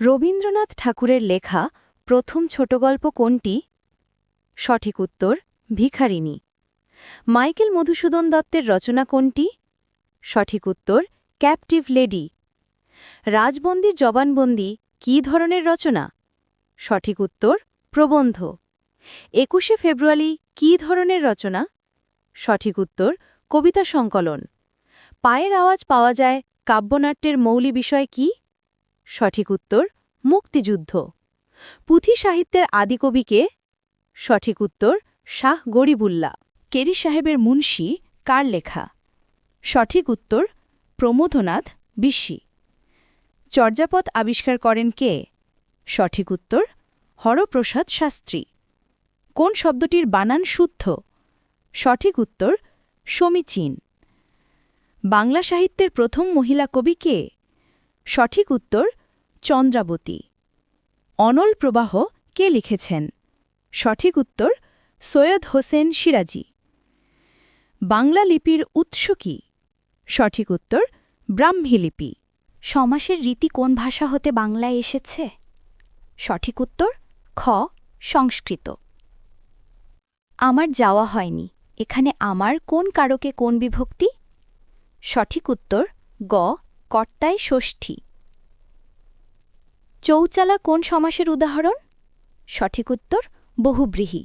রবীন্দ্রনাথ ঠাকুরের লেখা প্রথম ছোটগল্প কোনটি? সঠিক উত্তর, ভিখারিণী। মাইকেল মধুসূদন দত্তের রচনা কোনটি? সঠিক উত্তর, ক্যাপটিভ লেডি। রাজবন্দির জবানবন্দি কী ধরনের রচনা? সঠিক উত্তর, প্রবন্ধ। একুশে ফেব্রুয়ারি কী ধরনের রচনা? সঠিক উত্তর, কবিতা সংকলন। পায়ের আওয়াজ পাওয়া যায় কাব্যনাট্যের মৌলি বিষয় কি? সঠিক উত্তর, মুক্তিযুদ্ধ। পুঁথি সাহিত্যের আদিকবিকে সঠিক উত্তর, শাহ গরিবুল্লাহ। কেরি সাহেবের মুন্সি কার লেখা? সঠিক উত্তর, প্রমোদনাথ বিশ্বি চর্যাপদ আবিষ্কার করেন কে? সঠিক উত্তর, হরপ্রসাদ শাস্ত্রী। কোন শব্দটির বানান শুদ্ধ? সঠিক উত্তর, সমীচীন। বাংলা সাহিত্যের প্রথম মহিলা কবি কে? সঠিক উত্তর চন্দ্রাবতী। অনল প্রবাহ কে লিখেছেন? সঠিক উত্তর, সৈয়দ হোসেন সিরাজি। বাংলা লিপির উৎস কি? সঠিক উত্তর, ব্রাহ্মী লিপি। সমাসের রীতি কোন ভাষা হতে বাংলায় এসেছে? সঠিক উত্তর, খ, সংস্কৃত। আমার যাওয়া হয়নি। এখানে আমার কোন কারকে কোন বিভক্তি? সঠিক উত্তর, গ, কর্তায় ষষ্ঠী। চৌচালা কোন সমাসের উদাহরণ? সঠিক উত্তর, বহুব্রীহি।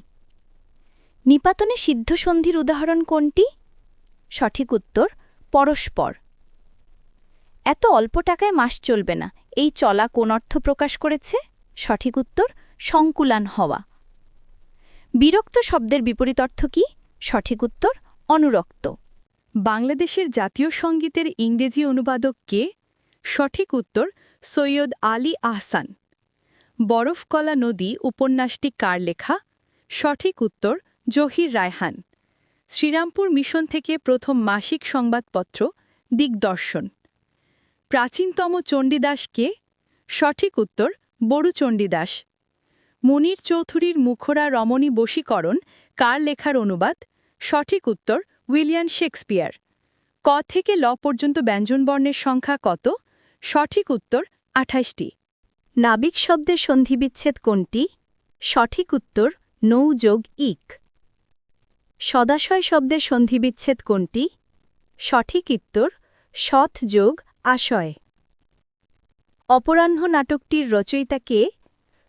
নিপাতনে সিদ্ধসন্ধির উদাহরণ কোনটি? সঠিক উত্তর, পরস্পর। এত অল্প টাকায় মাস চলবে না, এই চলা কোন অর্থ প্রকাশ করেছে? সঠিক উত্তর, সংকুলান হওয়া। বিরক্ত শব্দের বিপরীত অর্থ কি? সঠিক উত্তর, অনুরক্ত। বাংলাদেশের জাতীয় সঙ্গীতের ইংরেজি অনুবাদক কে? সঠিক উত্তর সৈয়দ আলী আহসান। বরফকলা নদী উপন্যাসটি কার লেখা? সঠিক উত্তর, জহির রায়হান। শ্রীরামপুর মিশন থেকে প্রথম মাসিক সংবাদপত্র, দিগদর্শন। প্রাচীনতম চণ্ডীদাস কে? সঠিক উত্তর, বড়ু চণ্ডীদাস। মুনির চৌধুরীর মুখরা রমণী বশীকরণ, কার লেখার অনুবাদ? সঠিক উত্তর, উইলিয়াম শেক্সপিয়ার। ক থেকে ল পর্যন্ত ব্যঞ্জনবর্ণের সংখ্যা কত? সঠিক উত্তর আঠাশটি। নাবিক শব্দের সন্ধিবিচ্ছেদ কোনটি? সঠিক উত্তর নৌ যোগ ইক। সদাশয় শব্দের সন্ধিবিচ্ছেদ কোনটি? সঠিক উত্তর সৎ যোগ আশয়। অপরাহ্ন নাটকটির রচয়িতা কে?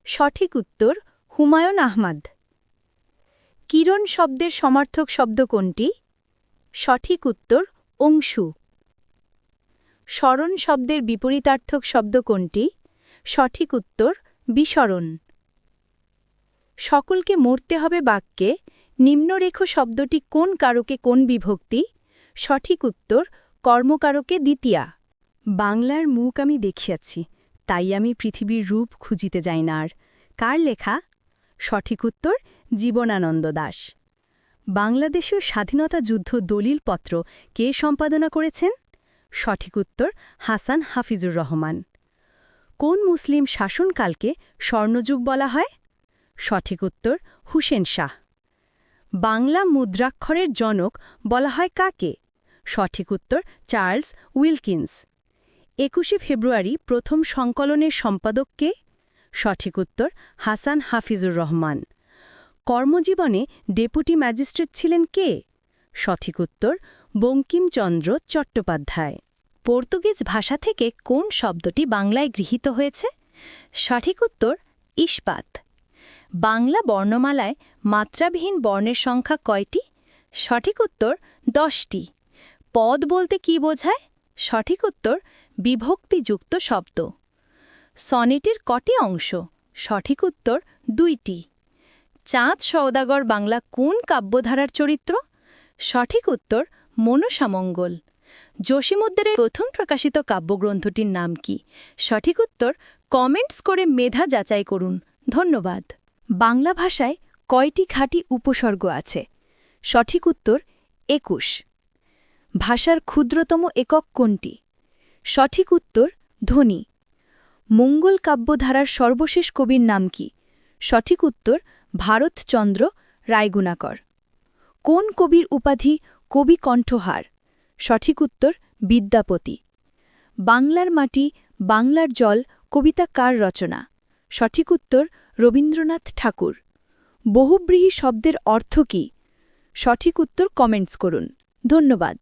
সঠিক উত্তর হুমায়ুন আহমদ। কিরণ শব্দের সমার্থক শব্দ কোনটি? সঠিক উত্তর অংশু। স্মরণ শব্দের বিপরীতার্থক শব্দ কোনটি? সঠিক উত্তর বিসরণ সকলকে মরতে হবে বাক্যে, নিম্নরেখ শব্দটি কোন কারকে কোন বিভক্তি? সঠিক উত্তর, কর্মকারকে দ্বিতীয়া। বাংলার মুখ আমি দেখিয়াছি, তাই আমি পৃথিবীর রূপ খুঁজিতে যাই না আর। কার লেখা? সঠিক উত্তর, জীবনানন্দ দাস। বাংলাদেশের স্বাধীনতা যুদ্ধ দলিলপত্র কে সম্পাদনা করেছেন? সঠিক উত্তর হাসান হাফিজুর রহমান। কোন মুসলিম শাসনকালকে স্বর্ণযুগ বলা হয়? সঠিক উত্তর হুসেন শাহ। বাংলা মুদ্রাক্ষরের জনক বলা হয় কাকে? সঠিক উত্তর চার্লস উইলকিন্স। একুশে ফেব্রুয়ারি প্রথম সংকলনের সম্পাদককে সঠিক উত্তর হাসান হাফিজুর রহমান। কর্মজীবনে ডেপুটি ম্যাজিস্ট্রেট ছিলেন কে? সঠিক উত্তর বঙ্কিমচন্দ্র চট্টোপাধ্যায়। পর্তুগিজ ভাষা থেকে কোন শব্দটি বাংলায় গৃহীত হয়েছে? সঠিক উত্তর, ইস্পাত। বাংলা বর্ণমালায় মাত্রাবিহীন বর্ণের সংখ্যা কয়টি? সঠিক উত্তর, দশটি। পদ বলতে কি বোঝায়? সঠিক উত্তর, বিভক্তিযুক্ত শব্দ। সনেটের কটি অংশ? সঠিক উত্তর, দুইটি। চাঁদ সওদাগর বাংলা কোন কাব্যধারার চরিত্র? সঠিক উত্তর মনসামঙ্গল। জসীমুদ্দারের প্রথম প্রকাশিত কাব্যগ্রন্থটির নাম কি? সঠিক উত্তর, কমেন্টস করে মেধা যাচাই করুন। ধন্যবাদ। বাংলা ভাষায় কয়টি খাঁটি উপসর্গ আছে? সঠিক উত্তর, একুশ। ভাষার ক্ষুদ্রতম একক কোনটি? সঠিক উত্তর, ধ্বনি। মঙ্গল কাব্যধারার সর্বশেষ কবির নাম কি? সঠিক উত্তর, ভারতচন্দ্র রায়গুণাকর। কোন কবির উপাধি কবি কণ্ঠহার সঠিক উত্তর, বিদ্যাপতি। বাংলার মাটি, বাংলার জল, কবিতা কার রচনা? সঠিক উত্তর, রবীন্দ্রনাথ ঠাকুর। বহুব্রীহি শব্দের অর্থ কী? সঠিক উত্তর কমেন্টস করুন। ধন্যবাদ।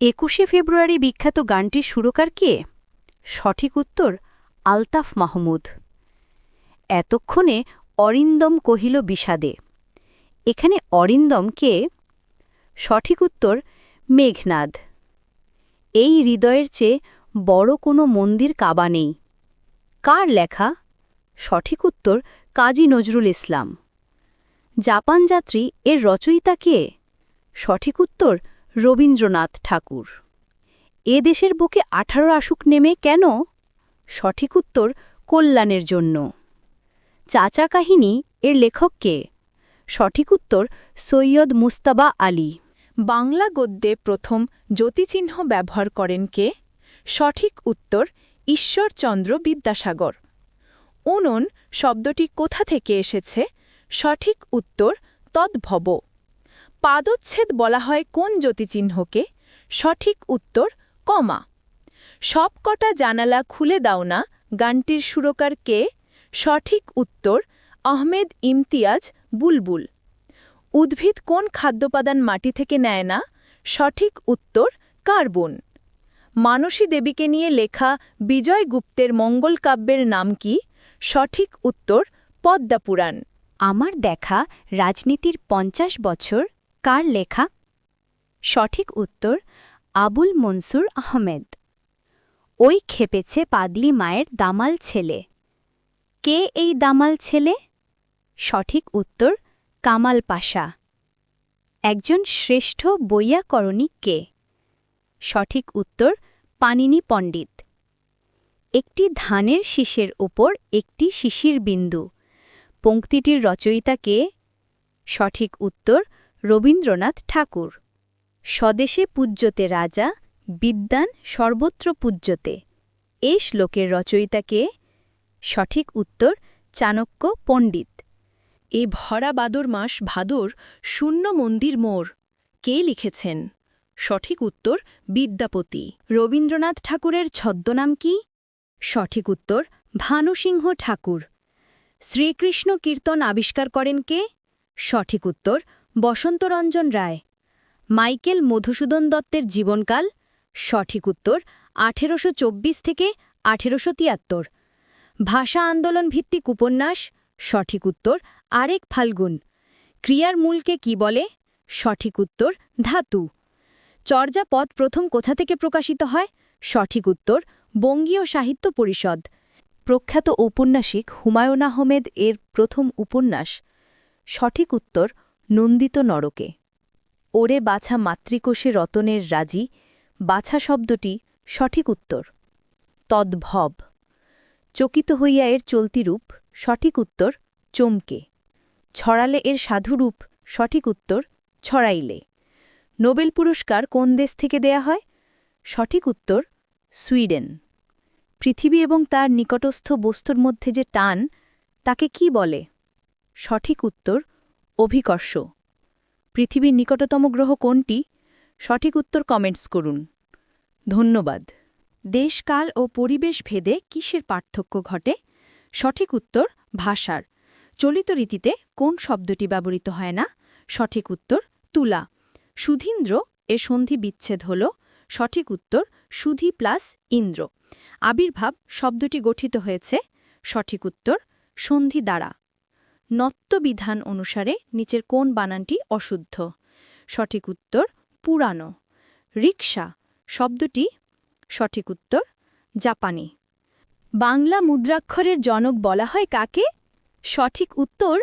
একুশে ফেব্রুয়ারি বিখ্যাত গানটির সুরকার কে? সঠিক উত্তর, আলতাফ মাহমুদ। এতক্ষণে অরিন্দম কহিল বিষাদে। এখানে অরিন্দম কে? সঠিক উত্তর, মেঘনাদ। এই হৃদয়ের চেয়ে বড় কোনো মন্দির কাবা নেই। কার লেখা? সঠিক উত্তর, কাজী নজরুল ইসলাম। জাপান যাত্রী এর রচয়িতা কে? সঠিক উত্তর, রবীন্দ্রনাথ ঠাকুর। এ দেশের বুকে আঠারো আসুক নেমে কেন? সঠিক উত্তর, কল্যাণের জন্য। চাচা কাহিনী এর লেখক কে? সঠিক উত্তর, সৈয়দ মুস্তাবা আলী। বাংলা গদ্যে প্রথম জ্যোতিচিহ্ন ব্যবহার করেন কে? সঠিক উত্তর, ঈশ্বরচন্দ্র বিদ্যাসাগর। উনুন শব্দটি কোথা থেকে এসেছে? সঠিক উত্তর, তদ্ভব। পাদচ্ছেদ বলা হয় কোন জ্যোতিচিহ্নকে? সঠিক উত্তর, কমা। সবকটা জানালা খুলে দাও না, গানটির সুরকার কে? সঠিক উত্তর, আহমেদ ইমতিয়াজ বুলবুল। উদ্ভিদ কোন খাদ্যপাদান মাটি থেকে নেয় না? সঠিক উত্তর, কার্বন। মানসী দেবীকে নিয়ে লেখা বিজয় গুপ্তের মঙ্গল কাব্যের নাম কি? সঠিক উত্তর পদ্মাপুরাণ আমার দেখা রাজনীতির পঞ্চাশ বছর, কার লেখা? সঠিক উত্তর, আবুল মনসুর আহমেদ। ওই খেপেছে পাগলি মায়ের দামাল ছেলে। কে এই দামাল ছেলে? সঠিক উত্তর কামাল পাশা। একজন শ্রেষ্ঠ বৈয়াকরণী কে? সঠিক উত্তর পানিনি পণ্ডিত। একটি ধানের শীষের ওপর একটি শিশির বিন্দু। পঙ্ক্তিটির রচয়িতা কে? সঠিক উত্তর, রবীন্দ্রনাথ ঠাকুর। স্বদেশে পূজ্যতে রাজা, বিদ্যান সর্বত্র পূজ্যতে। এ শ্লোকের রচয়িতা কে? সঠিক উত্তর, চাণক্য পণ্ডিত। এ ভরা বাদর মাস ভাদর শূন্য মন্দির মোড় কে লিখেছেন? সঠিক উত্তর বিদ্যাপতি। রবীন্দ্রনাথ ঠাকুরের ছদ্মনাম কি? সঠিক উত্তর ভানুসিংহ ঠাকুর। শ্রীকৃষ্ণ কীর্তন আবিষ্কার করেন কে? সঠিক উত্তর বসন্তরঞ্জন রায়। মাইকেল মধুসূদন দত্তের জীবনকাল। সঠিক উত্তর আঠেরোশো চব্বিশ থেকে আঠেরোশো তিয়াত্তর। ভাষা আন্দোলন ভিত্তিক উপন্যাস। সঠিক উত্তর আরেক ফাল্গুন। ক্রিয়ার মূলকে কি বলে? সঠিক উত্তর ধাতু। চর্যাপদ প্রথম কোথা থেকে প্রকাশিত হয়? সঠিক উত্তর বঙ্গীয় সাহিত্য পরিষদ। প্রখ্যাত ঔপন্যাসিক হুমায়ুন আহমেদ এর প্রথম উপন্যাস। সঠিক উত্তর নন্দিত নরকে। ওরে বাছা মাতৃকোষে রতনের রাজি, বাছা শব্দটি সঠিক উত্তর। তদ্ভব। চকিত হইয়া এর চলতিরূপ সঠিক উত্তর, চমকে। ছড়ালে এর সাধুরূপ, সঠিক উত্তর, ছড়াইলে। নোবেল পুরস্কার কোন দেশ থেকে দেয়া হয়? সঠিক উত্তর, সুইডেন। পৃথিবী এবং তার নিকটস্থ বস্তুর মধ্যে যে টান, তাকে কি বলে? সঠিক উত্তর, অভিকর্ষ। পৃথিবীর নিকটতম গ্রহ কোনটি? সঠিক উত্তর কমেন্টস করুন। ধন্যবাদ। দেশকাল ও পরিবেশ ভেদে কিসের পার্থক্য ঘটে? সঠিক উত্তর ভাষার। চলিত রীতিতে কোন শব্দটি ব্যবহৃত হয় না? সঠিক উত্তর তুলা। সুধীন্দ্র এর সন্ধি বিচ্ছেদ হল, সঠিক উত্তর সুধি প্লাস ইন্দ্র। আবির্ভাব শব্দটি গঠিত হয়েছে, সঠিক উত্তর সন্ধি দ্বারা। নত্ববিধান অনুসারে নিচের কোন বানানটি অশুদ্ধ? সঠিক উত্তর পুরানো। রিক্সা শব্দটি সঠিক উত্তর জাপানি। বাংলা মুদ্রাক্ষরের জনক বলা হয় কাকে? সঠিক উত্তর,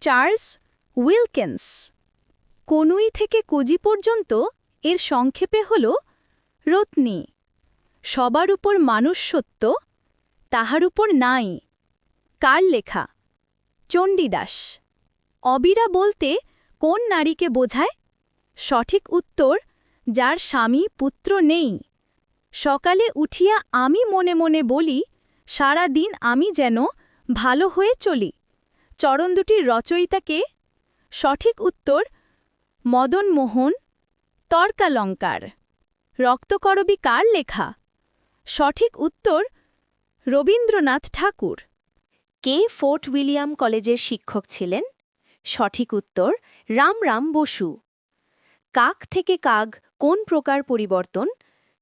চার্লস উইলকেন্স। কনুই থেকে কোজি পর্যন্ত এর সংক্ষেপে হল রত্নী। সবার উপর মানুষ সত্য, তাহার উপর নাই। কার লেখা? চণ্ডীদাস। অবিরা বলতে কোন নারীকে বোঝায়? সঠিক উত্তর, যার স্বামী পুত্র নেই। সকালে উঠিয়া আমি মনে মনে বলি সারা দিন আমি যেন ভালো হয়ে চলি। চরণ দুটির রচয়িতাকে সঠিক উত্তর মদন মোহন তর্কালঙ্কার। রক্তকরবী কার লেখা? সঠিক উত্তর রবীন্দ্রনাথ ঠাকুর। কে ফোর্ট উইলিয়াম কলেজের শিক্ষক ছিলেন? সঠিক উত্তর রাম রাম বসু। কাক থেকে কাগ কোন প্রকার পরিবর্তন?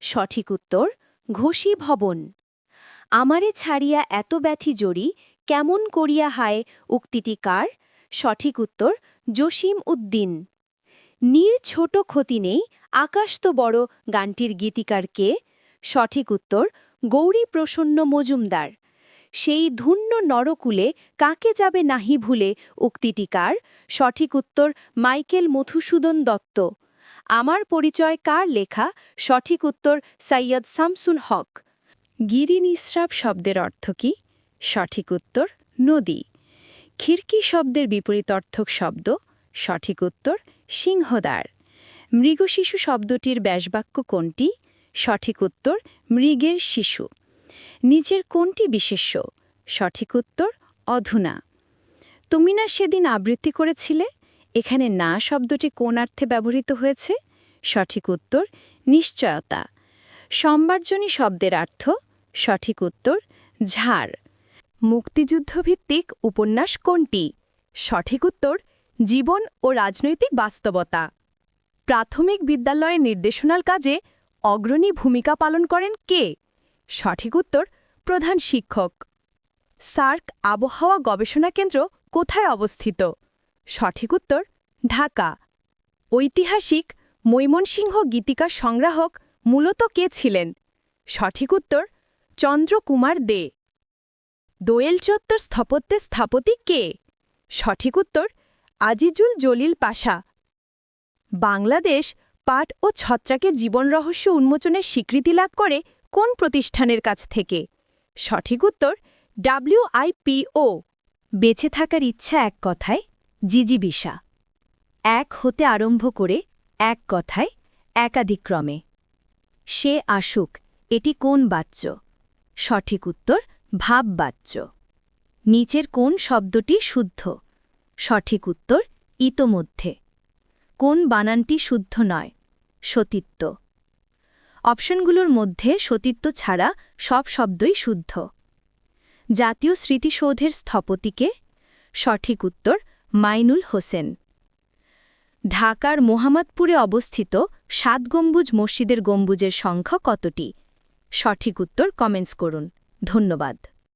সঠিক উত্তর ঘোষী ভবন। আমারে ছাড়িয়া এত ব্যথি জড়ি, কেমন করিয়া হায় উক্তিটি কার? সঠিক উত্তর, জসিম উদ্দিন। নীর ছোট ক্ষতি নেই, আকাশ তো বড়, গানটির গীতিকার কে? সঠিক উত্তর, গৌরী প্রসন্ন মজুমদার। সেই ধুন্য নরকুলে কাকে যাবে নাহি ভুলে উক্তিটি কার? সঠিক উত্তর, মাইকেল মধুসূদন দত্ত। আমার পরিচয় কার লেখা? সঠিক উত্তর সৈয়দ শামসুন হক। গিরি নিঃস্রাব শব্দের অর্থ কি? সঠিক উত্তর, নদী। খিড়কি শব্দের বিপরীতার্থক শব্দ, সঠিক উত্তর, সিংহদ্বার। মৃগশিশু শব্দটির ব্যাসবাক্য কোনটি? সঠিক উত্তর, মৃগের শিশু। নিচের কোনটি বিশেষ্য? সঠিক উত্তর, অধুনা। তুমি না সেদিন আবৃত্তি করেছিলে? এখানে না শব্দটি কোন অর্থে ব্যবহৃত হয়েছে? সঠিক উত্তর, নিশ্চয়তা। সম্বার্জনী শব্দের অর্থ সঠিক উত্তর, ঝাড়। মুক্তিযুদ্ধভিত্তিক উপন্যাস কোনটি? সঠিক উত্তর, জীবন ও রাজনৈতিক বাস্তবতা। প্রাথমিক বিদ্যালয়ের নির্দেশনাল কাজে অগ্রণী ভূমিকা পালন করেন কে? সঠিক উত্তর, প্রধান শিক্ষক। সার্ক আবহাওয়া গবেষণা কেন্দ্র কোথায় অবস্থিত? সঠিক উত্তর, ঢাকা। ঐতিহাসিক মৈমনসিংহ গীতিকার সংগ্রাহক মূলত কে ছিলেন? সঠিক উত্তর চন্দ্রকুমার দে। দোয়েল চত্বর স্থপত্যের স্থপতি কে? সঠিক উত্তর, আজিজুল জলিল পাশা। বাংলাদেশ পাট ও ছত্রাকের জীবন রহস্য উন্মোচনের স্বীকৃতি লাভ করে কোন প্রতিষ্ঠানের কাছ থেকে? সঠিক উত্তর ডাব্লিউআইপিও বেঁচে থাকার ইচ্ছা এক কথায় জিজিবিষা এক হতে আরম্ভ করে এক কথায় একাধিক্রমে সে আসুক, এটি কোন বাচ্য? সঠিক উত্তর ভাববাচ্য। নিচের কোন শব্দটি শুদ্ধ? সঠিক উত্তর ইতোমধ্যে। কোন বানানটি শুদ্ধ নয়? সতীত্ব। অপশনগুলোর মধ্যে সতীত্ব ছাড়া সব শব্দই শুদ্ধ। জাতীয় স্মৃতিসৌধের স্থপতিকে সঠিক উত্তর মাইনুল হোসেন। ঢাকার মোহাম্মদপুরে অবস্থিত সাত গম্বুজ মসজিদের গম্বুজের সংখ্যা কতটি? সঠিক উত্তর কমেন্টস করুন। ধন্যবাদ।